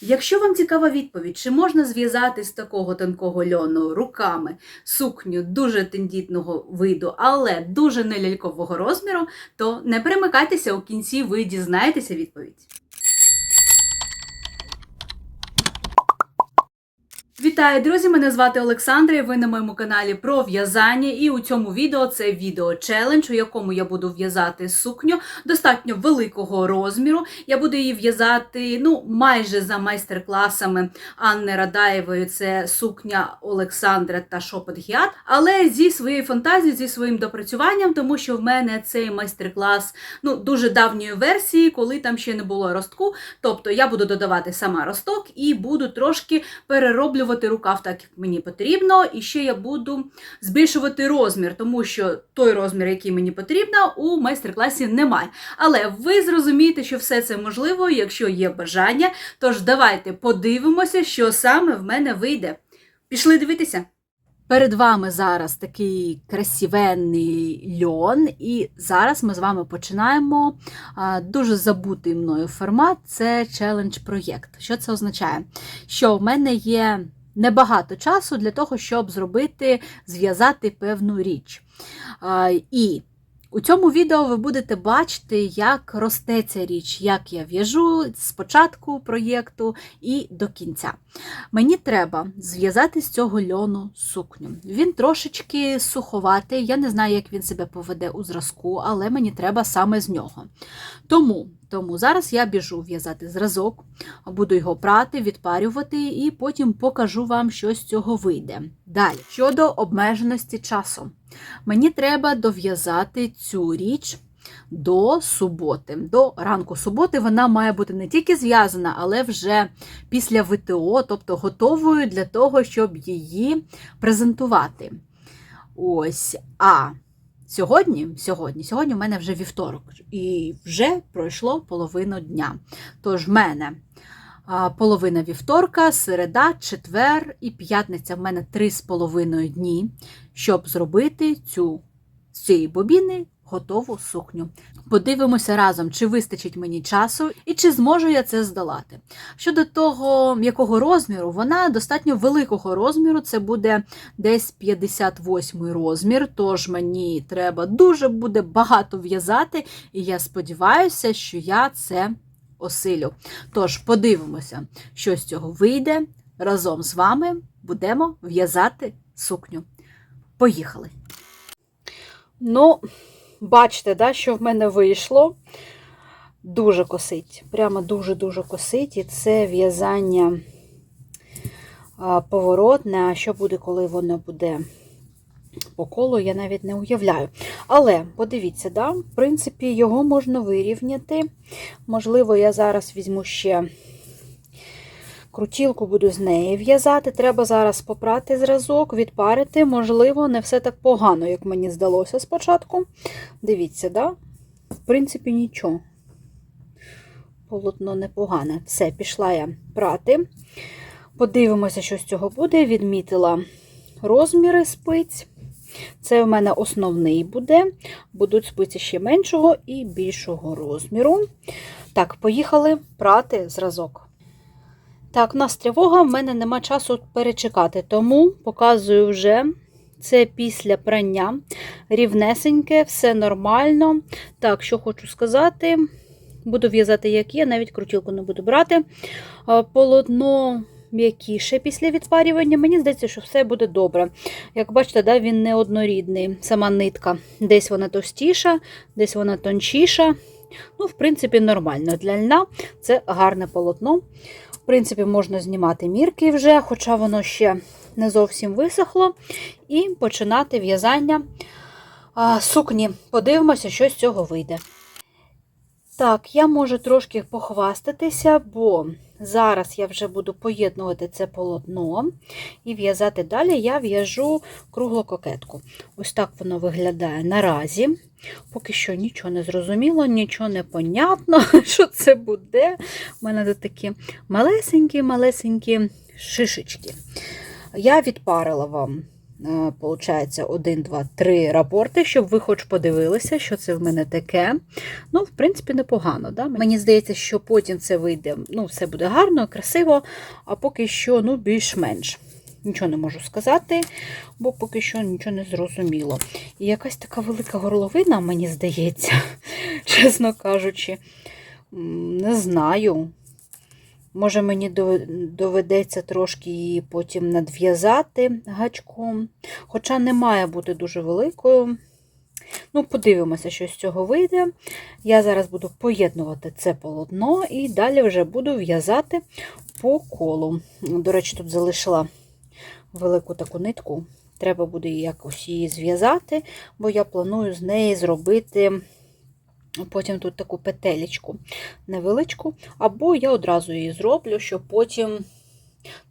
Якщо вам цікава відповідь, чи можна зв'язати з такого тонкого льону руками сукню дуже тендітного виду, але дуже нелялькового розміру, то не перемикайтеся у кінці, ви дізнаєтеся відповідь. Вітаю, друзі! Мене звати Олександра. і Ви на моєму каналі про в'язання. І у цьому відео це відео челендж, у якому я буду в'язати сукню достатньо великого розміру. Я буду її в'язати ну майже за майстер-класами Анни Радаєвої. Це сукня Олександра та Шопот Гіат. Але зі своєю фантазією, зі своїм допрацюванням, тому що в мене цей майстер-клас ну дуже давньої версії, коли там ще не було ростку. Тобто я буду додавати сама росток і буду трошки перероблювати рукав так, як мені потрібно. І ще я буду збільшувати розмір, тому що той розмір, який мені потрібно, у майстер-класі немає. Але ви зрозумієте, що все це можливо, якщо є бажання. Тож давайте подивимося, що саме в мене вийде. Пішли дивитися. Перед вами зараз такий красивенний льон, і зараз ми з вами починаємо дуже забутий мною формат це челендж-проєкт. Що це означає? Що в мене є небагато часу для того, щоб зробити, зв'язати певну річ. І у цьому відео ви будете бачити, як росте ця річ, як я в'яжу з початку проєкту і до кінця. Мені треба зв'язати з цього льону сукню. Він трошечки суховатий, я не знаю, як він себе поведе у зразку, але мені треба саме з нього. Тому, тому зараз я біжу в'язати зразок, буду його прати, відпарювати, і потім покажу вам, що з цього вийде. Далі, щодо обмеженості часу. Мені треба дов'язати цю річ до суботи. До ранку суботи вона має бути не тільки зв'язана, але вже після ВТО, тобто готовою для того, щоб її презентувати. Ось. А сьогодні, сьогодні, сьогодні в мене вже вівторок, і вже пройшло половину дня. Тож в мене половина вівторка, середа, четвер і п'ятниця в мене три з половиною дні, щоб зробити цю з цієї бобіни готову сукню. Подивимося разом, чи вистачить мені часу і чи зможу я це здолати. Щодо того, якого розміру, вона достатньо великого розміру, це буде десь 58 розмір, тож мені треба дуже буде багато в'язати, і я сподіваюся, що я це осилю. Тож подивимося, що з цього вийде. Разом з вами будемо в'язати сукню. Поїхали! Ну, бачите, да, що в мене вийшло. Дуже косить. Прямо дуже-дуже косить. І це в'язання поворотне. А що буде, коли воно буде по колу, я навіть не уявляю. Але, подивіться, да, в принципі, його можна вирівняти. Можливо, я зараз візьму ще крутілку, буду з неї в'язати. Треба зараз попрати зразок, відпарити. Можливо, не все так погано, як мені здалося спочатку. Дивіться, да? в принципі, нічого. Полотно непогане. Все, пішла я прати. Подивимося, що з цього буде. Відмітила розміри спиць. Це в мене основний буде. Будуть спиці ще меншого і більшого розміру. Так, поїхали прати зразок. Так, у нас тривога, в мене нема часу перечекати, тому показую вже це після прання. Рівнесеньке, все нормально. Так, що хочу сказати, буду в'язати, як є, навіть крутілку не буду брати. Полотно м'якіше після відпарювання. Мені здається, що все буде добре. Як бачите, да, він не однорідний, сама нитка. Десь вона товстіша, десь вона тончіша. Ну, в принципі, нормально. Для льна це гарне полотно. Принципі, можна знімати мірки вже, хоча воно ще не зовсім висохло. І починати в'язання сукні. Подивимося, що з цього вийде. Так, я можу трошки похвастатися, бо зараз я вже буду поєднувати це полотно і в'язати далі я в'яжу круглу кокетку. Ось так воно виглядає наразі. Поки що нічого не зрозуміло, нічого не понятно, що це буде. У мене тут такі малесенькі-малесенькі шишечки. Я відпарила вам Получається, один, два, три рапорти, щоб ви хоч подивилися, що це в мене таке. Ну, в принципі, непогано. Да? Мені здається, що потім це вийде, ну, все буде гарно, красиво, а поки що, ну, більш-менш. Нічого не можу сказати, бо поки що нічого не зрозуміло. І якась така велика горловина, мені здається, чесно кажучи, не знаю. Може, мені доведеться трошки її потім надв'язати гачком. Хоча не має бути дуже великою. Ну, подивимося, що з цього вийде. Я зараз буду поєднувати це полотно і далі вже буду в'язати по колу. До речі, тут залишила велику таку нитку. Треба буде якось її зв'язати, бо я планую з неї зробити потім тут таку петелечку невеличку, або я одразу її зроблю, щоб потім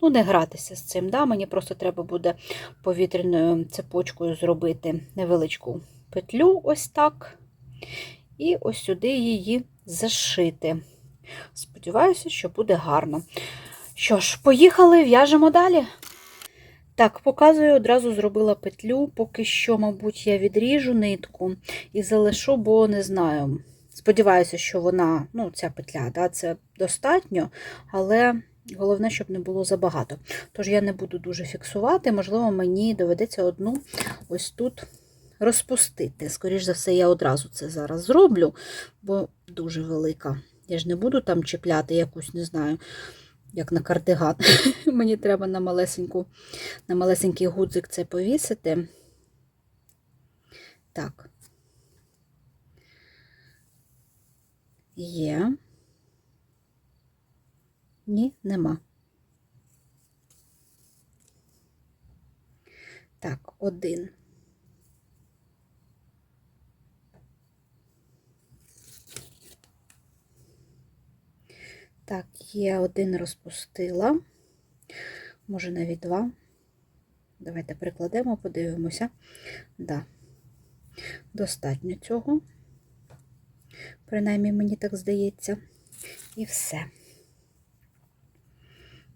ну, не гратися з цим. Да? Мені просто треба буде повітряною цепочкою зробити невеличку петлю, ось так, і ось сюди її зашити. Сподіваюся, що буде гарно. Що ж, поїхали, в'яжемо далі. Так, показую, одразу зробила петлю. Поки що, мабуть, я відріжу нитку і залишу, бо не знаю. Сподіваюся, що вона, ну, ця петля, да, це достатньо, але головне, щоб не було забагато. Тож я не буду дуже фіксувати, можливо, мені доведеться одну ось тут розпустити. Скоріше за все, я одразу це зараз зроблю, бо дуже велика. Я ж не буду там чіпляти якусь, не знаю, як на кардиган. Мені треба на малесеньку, на малесенький гудзик це повісити. Так. Є. Ні, нема. Так, один. Так, є один розпустила, може навіть два. Давайте прикладемо, подивимося. Да. Достатньо цього. Принаймні, мені так здається. І все.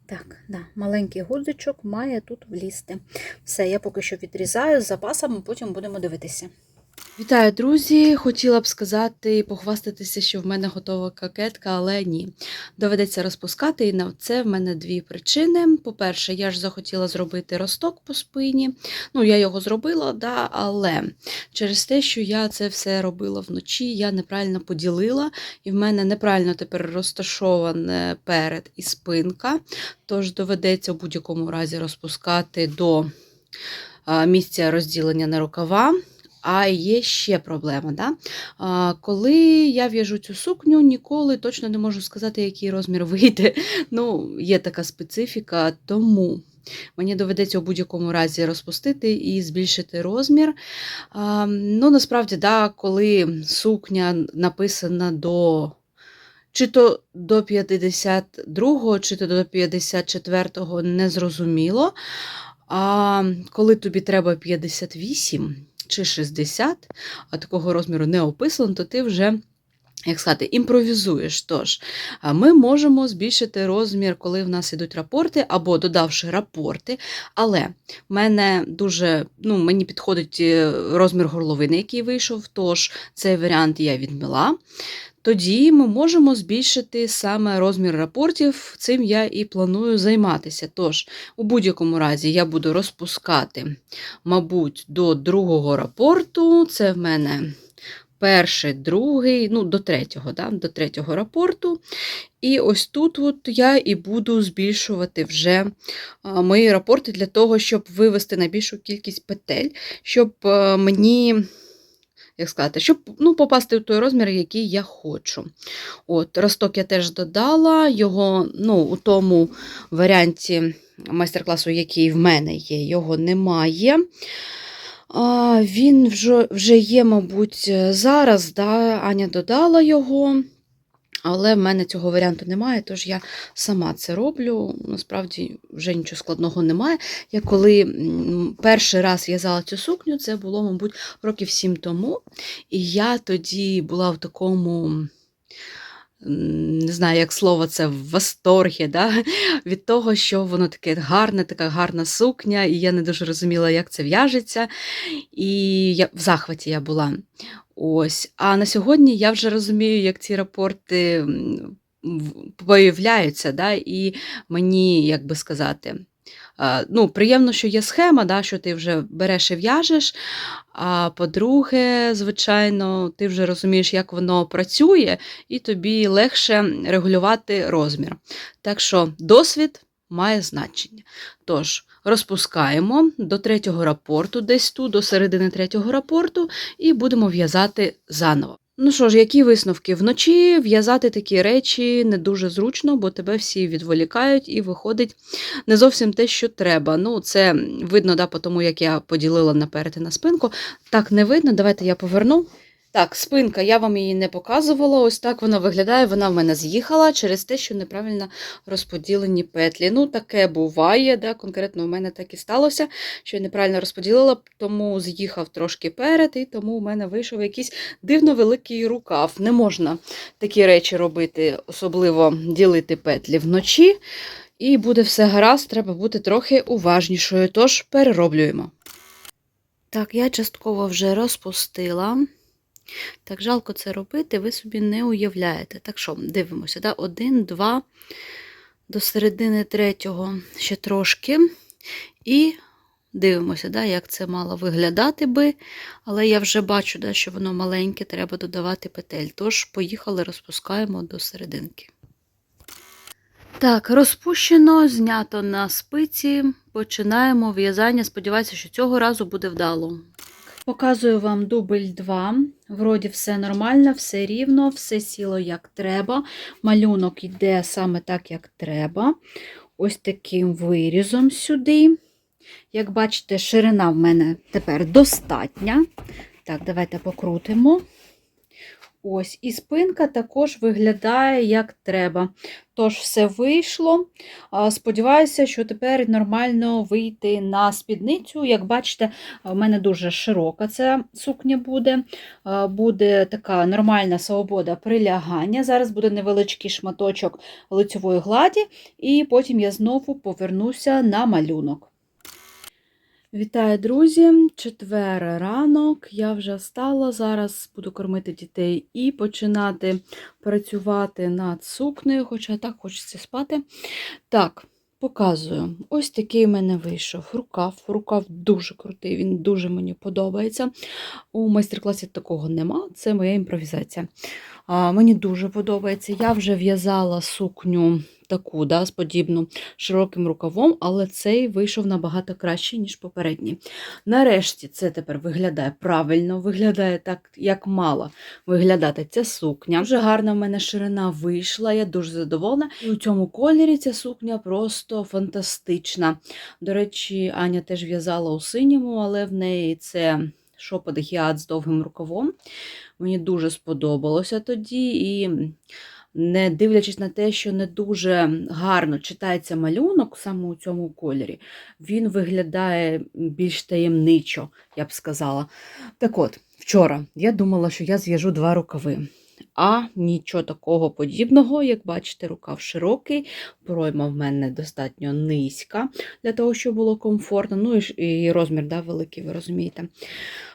Так, да, маленький гудзичок має тут влізти. Все, я поки що відрізаю з запасом, потім будемо дивитися. Вітаю, друзі! Хотіла б сказати і похвастатися, що в мене готова кокетка, але ні. Доведеться розпускати, і на це в мене дві причини. По-перше, я ж захотіла зробити росток по спині. Ну, я його зробила, да, але через те, що я це все робила вночі, я неправильно поділила, і в мене неправильно тепер розташоване перед і спинка. Тож доведеться в будь-якому разі розпускати до місця розділення на рукава. А є ще проблема. Да? А, коли я в'яжу цю сукню, ніколи точно не можу сказати, який розмір вийде. Ну, є така специфіка, тому мені доведеться у будь-якому разі розпустити і збільшити розмір. А, ну, насправді, да, коли сукня написана до. Чи то до 52-го, чи то до 54-го не зрозуміло. А коли тобі треба 58 чи 60, а такого розміру не описано, то ти вже. Як сказати, імпровізуєш. Тож, ми можемо збільшити розмір, коли в нас ідуть рапорти, або додавши рапорти. Але мене дуже ну, мені підходить е, розмір горловини, який вийшов, тож цей варіант я відмила. Тоді ми можемо збільшити саме розмір рапортів, цим я і планую займатися. Тож, у будь-якому разі я буду розпускати, мабуть, до другого рапорту. Це в мене перший, другий, ну, до третього, да, до третього рапорту. І ось тут от я і буду збільшувати вже мої рапорти для того, щоб вивести найбільшу кількість петель, щоб а, мені як сказати, щоб ну, попасти в той розмір, який я хочу. От, Росток я теж додала, його ну, у тому варіанті майстер-класу, який в мене є, його немає. Він вже вже є, мабуть, зараз. да, Аня додала його. Але в мене цього варіанту немає, тож я сама це роблю. Насправді вже нічого складного немає. Я коли перший раз в'язала цю сукню, це було, мабуть, років сім тому. І я тоді була в такому не знаю, як слово це в восторгі, да? від того, що воно таке гарне, така гарна сукня, і я не дуже розуміла, як це в'яжеться. І я в захваті я була. Ось. А на сьогодні я вже розумію, як ці рапорти виявляються, да? і мені, як би сказати, ну, приємно, що є схема, да, що ти вже береш і в'яжеш. А по-друге, звичайно, ти вже розумієш, як воно працює, і тобі легше регулювати розмір. Так що досвід має значення. Тож, розпускаємо до третього рапорту, десь тут, до середини третього рапорту, і будемо в'язати заново. Ну що ж, які висновки? Вночі в'язати такі речі не дуже зручно, бо тебе всі відволікають і виходить не зовсім те, що треба. Ну, це видно, да, по тому, як я поділила наперед і на спинку. Так не видно. Давайте я поверну. Так, спинка, я вам її не показувала. Ось так вона виглядає. Вона в мене з'їхала через те, що неправильно розподілені петлі. Ну, таке буває, да, конкретно у мене так і сталося, що я неправильно розподілила, тому з'їхав трошки перед, і тому у мене вийшов якийсь дивно великий рукав. Не можна такі речі робити, особливо ділити петлі вночі. І буде все гаразд, треба бути трохи уважнішою, тож перероблюємо. Так, я частково вже розпустила. Так, жалко це робити, ви собі не уявляєте. Так що, дивимося, да? один, два, до середини третього ще трошки. І дивимося, да, як це мало виглядати би. Але я вже бачу, да, що воно маленьке, треба додавати петель. Тож, поїхали, розпускаємо до серединки. Так, розпущено, знято на спиці. Починаємо в'язання. Сподіваюся, що цього разу буде вдало. Показую вам дубль 2. Вроді все нормально, все рівно, все сіло як треба. Малюнок йде саме так, як треба. Ось таким вирізом сюди. Як бачите, ширина в мене тепер достатня. Так, давайте покрутимо. Ось, і спинка також виглядає як треба. Тож, все вийшло. Сподіваюся, що тепер нормально вийти на спідницю. Як бачите, в мене дуже широка ця сукня буде. Буде така нормальна свобода прилягання. Зараз буде невеличкий шматочок лицьової гладі, і потім я знову повернуся на малюнок. Вітаю, друзі! Четвер ранок. Я вже встала. Зараз буду кормити дітей і починати працювати над сукнею, хоча так хочеться спати. Так, показую. Ось такий в мене вийшов рукав. Рукав дуже крутий, він дуже мені подобається. У майстер-класі такого нема, це моя імпровізація. А, Мені дуже подобається. Я вже в'язала сукню таку, да, з подібну широким рукавом, але цей вийшов набагато краще, ніж попередній. Нарешті це тепер виглядає правильно, виглядає так, як мала виглядати ця сукня. Вже гарна в мене ширина вийшла, я дуже задоволена. І у цьому кольорі ця сукня просто фантастична. До речі, Аня теж в'язала у синьому, але в неї це шопот гіат з довгим рукавом. Мені дуже сподобалося тоді. І не дивлячись на те, що не дуже гарно читається малюнок саме у цьому кольорі, він виглядає більш таємничо, я б сказала. Так от, вчора я думала, що я зв'яжу два рукави. А нічого такого подібного, як бачите, рукав широкий, пройма в мене достатньо низька для того, щоб було комфортно. Ну і, розмір да, великий, ви розумієте.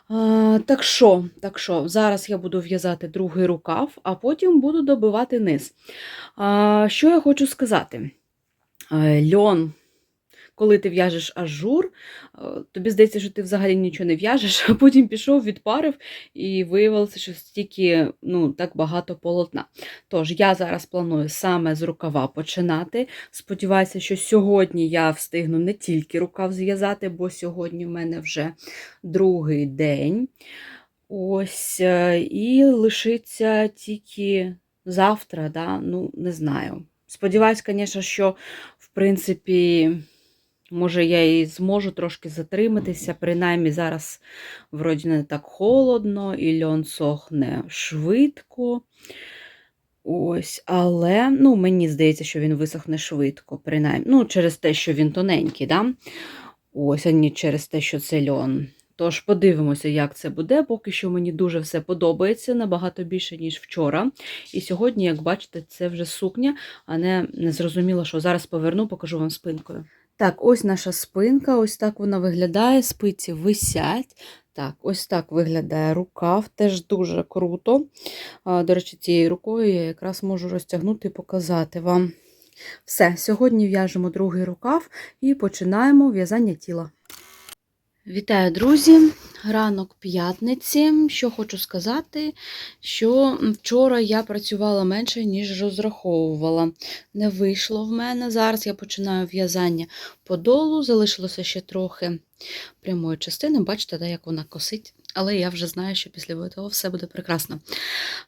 А, так що, так що, зараз я буду в'язати другий рукав, а потім буду добивати низ. А, що я хочу сказати? Е, Льон, коли ти в'яжеш ажур, е, тобі здається, що ти взагалі нічого не в'яжеш, а потім пішов, відпарив і виявилося, що стільки ну, так багато полотна. Тож я зараз планую саме з рукава починати. Сподіваюся, що сьогодні я встигну не тільки рукав зв'язати, бо сьогодні в мене вже другий день. Ось, е, і лишиться тільки завтра, да? ну, не знаю. Сподіваюсь, звісно, що в принципі. Може, я і зможу трошки затриматися, принаймні зараз вроді не так холодно, і льон сохне швидко. Ось, але ну, мені здається, що він висохне швидко, принаймні. Ну, через те, що він тоненький, да? Ось, а не через те, що це льон. Тож подивимося, як це буде. Поки що мені дуже все подобається, набагато більше, ніж вчора. І сьогодні, як бачите, це вже сукня, а не, не зрозуміло, що зараз поверну, покажу вам спинкою. Так, ось наша спинка, ось так вона виглядає, спиці висять. Так, ось так виглядає рукав, теж дуже круто. До речі, цією рукою я якраз можу розтягнути і показати вам. Все, сьогодні в'яжемо другий рукав і починаємо в'язання тіла. Вітаю, друзі! Ранок п'ятниці. Що хочу сказати, що вчора я працювала менше, ніж розраховувала. Не вийшло в мене. Зараз я починаю в'язання подолу, залишилося ще трохи прямої частини. Бачите, да, як вона косить. Але я вже знаю, що після того все буде прекрасно.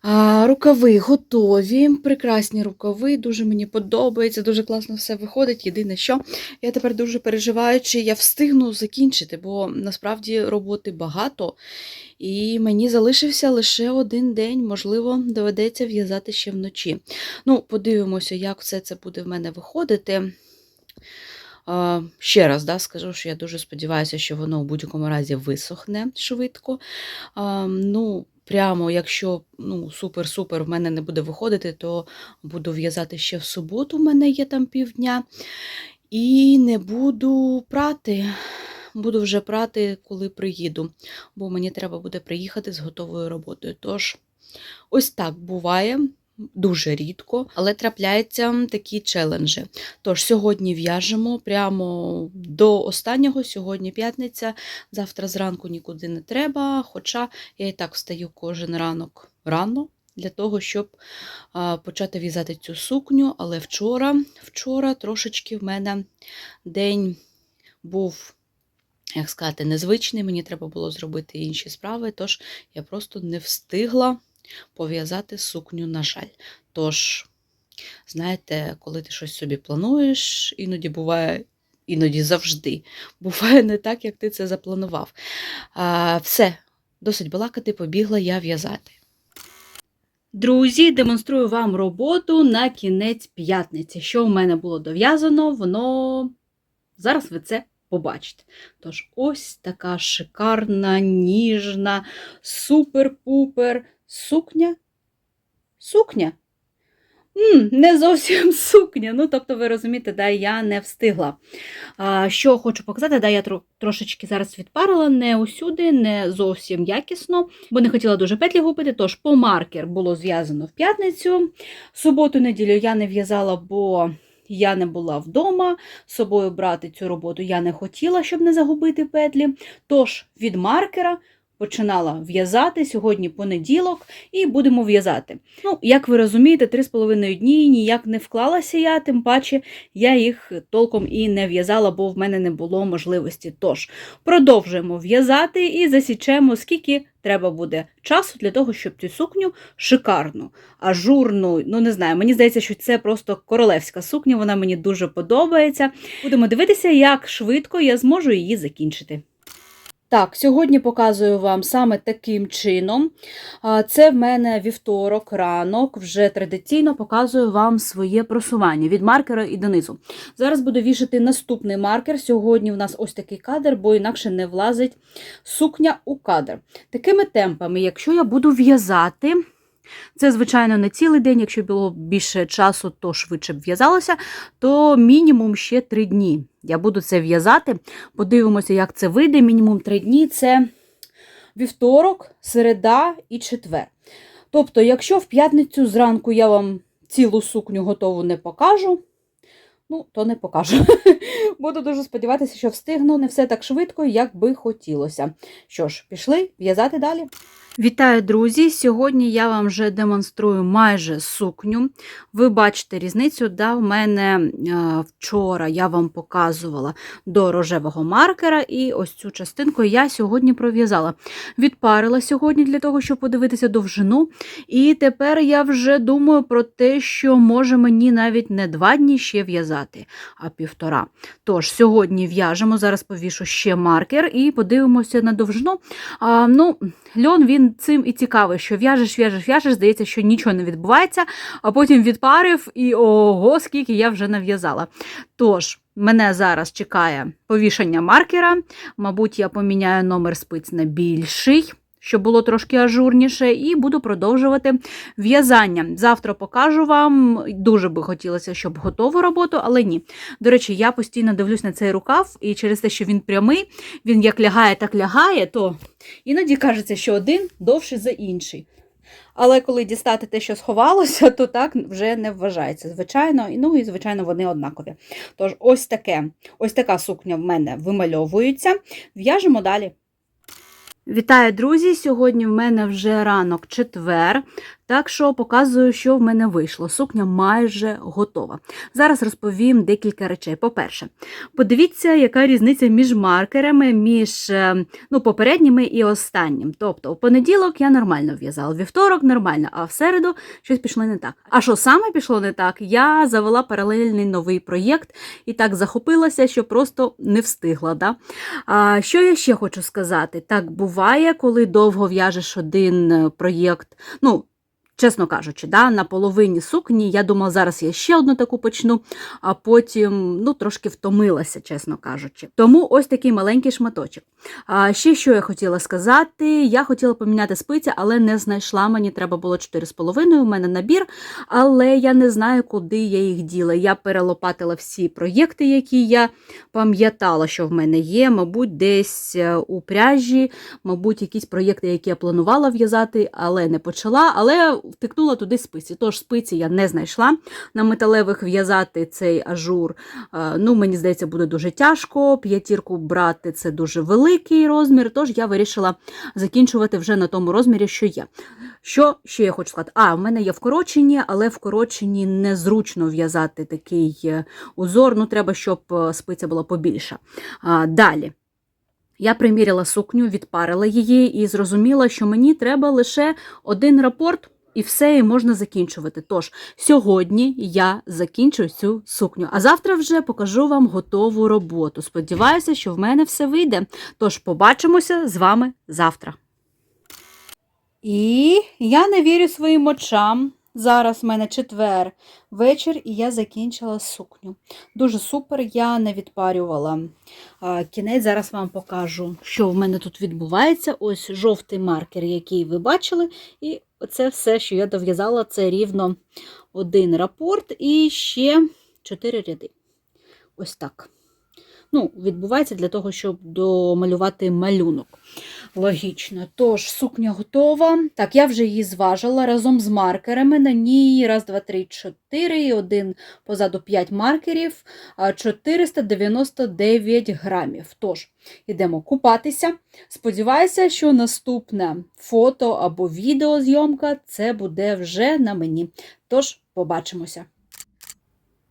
А, Рукави готові, прекрасні рукави, дуже мені подобається, дуже класно все виходить. Єдине, що я тепер дуже переживаю, чи я встигну закінчити, бо насправді роботи багато, і мені залишився лише один день, можливо, доведеться в'язати ще вночі. Ну, подивимося, як все це буде в мене виходити. Ще раз да, скажу, що я дуже сподіваюся, що воно в будь-якому разі висохне швидко. Ну, Прямо, якщо ну, супер-супер в мене не буде виходити, то буду в'язати ще в суботу, в мене є там півдня. І не буду прати. Буду вже прати, коли приїду, бо мені треба буде приїхати з готовою роботою. Тож, ось так буває. Дуже рідко, але трапляються такі челенджі. Тож сьогодні в'яжемо прямо до останнього. Сьогодні п'ятниця, завтра зранку нікуди не треба. Хоча я і так встаю кожен ранок рано для того, щоб почати в'язати цю сукню. Але вчора, вчора трошечки в мене день був. Як сказати, незвичний, мені треба було зробити інші справи, тож я просто не встигла пов'язати сукню, на жаль. Тож, знаєте, коли ти щось собі плануєш, іноді буває, іноді завжди буває не так, як ти це запланував. А, Все, досить балакати, побігла я в'язати. Друзі, демонструю вам роботу на кінець п'ятниці. Що у мене було дов'язано, воно зараз ви це побачите. Тож, ось така шикарна, ніжна, супер-пупер сукня. Сукня? М, не зовсім сукня. Ну, тобто, ви розумієте, да, я не встигла. А, Що хочу показати, да, я тро, трошечки зараз відпарила, не усюди, не зовсім якісно, бо не хотіла дуже петлі губити, тож по маркер було зв'язано в п'ятницю. Суботу-неділю я не в'язала, бо я не була вдома, з собою брати цю роботу я не хотіла, щоб не загубити петлі. Тож від маркера починала в'язати сьогодні понеділок, і будемо в'язати. Ну, як ви розумієте, три з половиною дні ніяк не вклалася я, тим паче я їх толком і не в'язала, бо в мене не було можливості. Тож продовжуємо в'язати і засічемо, скільки треба буде часу для того, щоб цю сукню шикарну, ажурну, ну не знаю, мені здається, що це просто королевська сукня, вона мені дуже подобається. Будемо дивитися, як швидко я зможу її закінчити. Так, сьогодні показую вам саме таким чином. Це в мене вівторок, ранок, вже традиційно показую вам своє просування від маркера і донизу. Зараз буду вішати наступний маркер. Сьогодні в нас ось такий кадр, бо інакше не влазить сукня у кадр. Такими темпами, якщо я буду в'язати. Це, звичайно, не цілий день, якщо було більше часу, то швидше б в'язалося, то мінімум ще три дні. Я буду це в'язати. Подивимося, як це вийде. Мінімум три дні це вівторок, середа і четвер. Тобто, якщо в п'ятницю зранку я вам цілу сукню готову не покажу, ну, то не покажу. Буду дуже сподіватися, що встигну не все так швидко, як би хотілося. Що ж, пішли в'язати далі. Вітаю, друзі! Сьогодні я вам вже демонструю майже сукню. Ви бачите різницю, да, в мене е, вчора я вам показувала до рожевого маркера, і ось цю частинку я сьогодні пров'язала. Відпарила сьогодні для того, щоб подивитися довжину. І тепер я вже думаю про те, що може мені навіть не два дні ще в'язати, а півтора. Тож, сьогодні в'яжемо, зараз повішу ще маркер і подивимося на довжину. А, ну, Льон він цим і цікавий, що в'яжеш, в'яжеш, в'яжеш, здається, що нічого не відбувається, а потім відпарив і ого, скільки я вже нав'язала. Тож, мене зараз чекає повішання маркера. Мабуть, я поміняю номер спиць на більший. Щоб було трошки ажурніше, і буду продовжувати в'язання. Завтра покажу вам. Дуже би хотілося, щоб готову роботу, але ні. До речі, я постійно дивлюсь на цей рукав, і через те, що він прямий, він як лягає, так лягає, то іноді кажеться, що один довший за інший. Але коли дістати те, що сховалося, то так вже не вважається. Звичайно, ну і звичайно, вони однакові. Тож, ось таке, ось така сукня в мене вимальовується. В'яжемо далі. Вітаю, друзі! Сьогодні в мене вже ранок четвер, так що показую, що в мене вийшло. Сукня майже готова. Зараз розповім декілька речей. По-перше, подивіться, яка різниця між маркерами, між е, ну, попередніми і останнім. Тобто, у понеділок я нормально в'язала, вівторок нормально, а в середу щось пішло не так. А що саме пішло не так? Я завела паралельний новий проєкт і так захопилася, що просто не встигла. Да? А, Що я ще хочу сказати? Так буває, коли довго в'яжеш один е, проєкт. ну, Чесно кажучи, да, на половині сукні я думала, зараз я ще одну таку почну, а потім ну, трошки втомилася, чесно кажучи. Тому ось такий маленький шматочок. А ще що я хотіла сказати: я хотіла поміняти спиці, але не знайшла. Мені треба було 4,5, у мене набір, але я не знаю, куди я їх діла. Я перелопатила всі проєкти, які я пам'ятала, що в мене є. Мабуть, десь е, у пряжі, мабуть, якісь проєкти, які я планувала в'язати, але не почала. Але втикнула туди спиці. Тож спиці я не знайшла. На металевих в'язати цей ажур, е, ну, мені здається, буде дуже тяжко. П'ятірку брати це дуже великий розмір, тож я вирішила закінчувати вже на тому розмірі, що є. Що ще я хочу сказати? А, в мене є вкорочені, але вкорочені незручно в'язати такий е, узор. Ну, треба, щоб е, спиця була побільша. Далі. Я приміряла сукню, відпарила її і зрозуміла, що мені треба лише один рапорт. І все і можна закінчувати. Тож, сьогодні я закінчу цю сукню, а завтра вже покажу вам готову роботу. Сподіваюся, що в мене все вийде. Тож побачимося з вами завтра. І я не вірю своїм очам. Зараз в мене четвер вечір, і я закінчила сукню. Дуже супер, я не відпарювала кінець. Зараз вам покажу, що в мене тут відбувається. Ось жовтий маркер, який ви бачили. І це все, що я дов'язала, це рівно один рапорт і ще чотири ряди. Ось так. Ну, Відбувається для того, щоб домалювати малюнок. Логічно. Тож, сукня готова. Так, я вже її зважила разом з маркерами. На ній раз, два, три, чотири, один позаду 5 маркерів, 499 грамів. Тож, йдемо купатися. Сподіваюся, що наступне фото або відеозйомка це буде вже на мені. Тож, побачимося.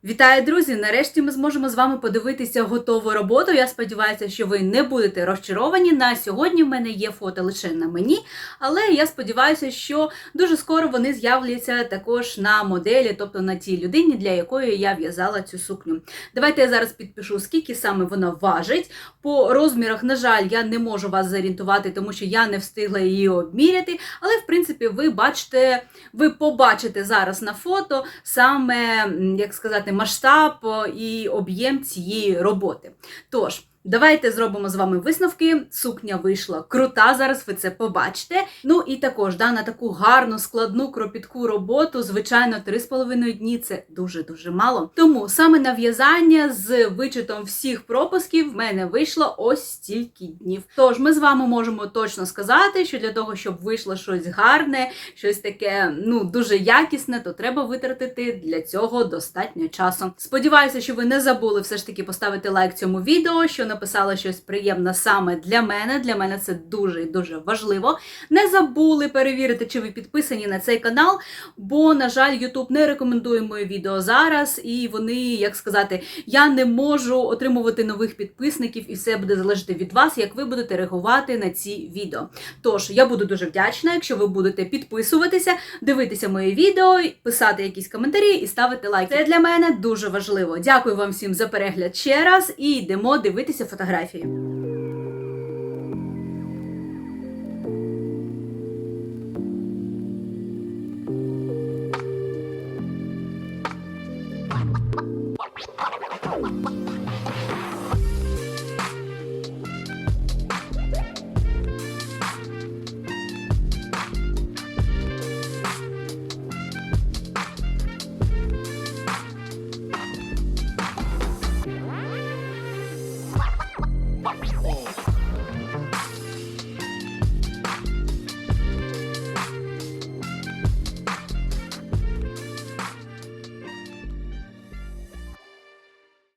Вітаю, друзі! Нарешті ми зможемо з вами подивитися готову роботу. Я сподіваюся, що ви не будете розчаровані. На сьогодні в мене є фото лише на мені, але я сподіваюся, що дуже скоро вони з'являться також на моделі, тобто на тій людині, для якої я в'язала цю сукню. Давайте я зараз підпишу, скільки саме вона важить. По розмірах, на жаль, я не можу вас зорієнтувати, тому що я не встигла її обміряти. Але, в принципі, ви бачите, ви побачите зараз на фото саме, як сказати, масштаб і об'єм цієї роботи. Тож, Давайте зробимо з вами висновки. Сукня вийшла крута, зараз ви це побачите. Ну і також да, на таку гарну, складну, кропітку роботу, звичайно, 3,5 дні це дуже-дуже мало. Тому саме на в'язання з вичитом всіх пропусків в мене вийшло ось стільки днів. Тож ми з вами можемо точно сказати, що для того, щоб вийшло щось гарне, щось таке ну дуже якісне, то треба витратити для цього достатньо часу. Сподіваюся, що ви не забули все ж таки поставити лайк цьому відео. що написала щось приємне саме для мене. Для мене це дуже і дуже важливо. Не забули перевірити, чи ви підписані на цей канал, бо, на жаль, YouTube не рекомендує мої відео зараз, і вони, як сказати, я не можу отримувати нових підписників, і все буде залежати від вас, як ви будете реагувати на ці відео. Тож, я буду дуже вдячна, якщо ви будете підписуватися, дивитися мої відео, писати якісь коментарі і ставити лайки. Це для мене дуже важливо. Дякую вам всім за перегляд ще раз і йдемо дивитися фотографії.